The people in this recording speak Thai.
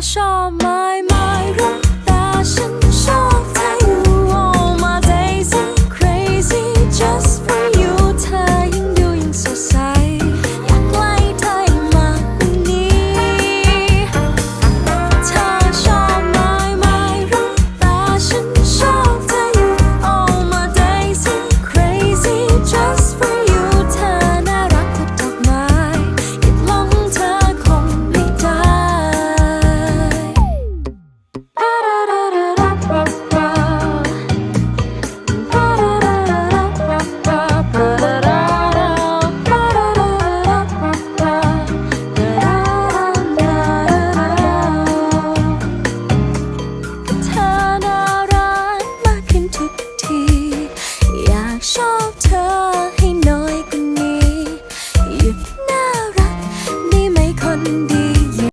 少买买。ากชอบเธอให้น้อยกว่านี้หยุดน่ารักได้ไหมคนดี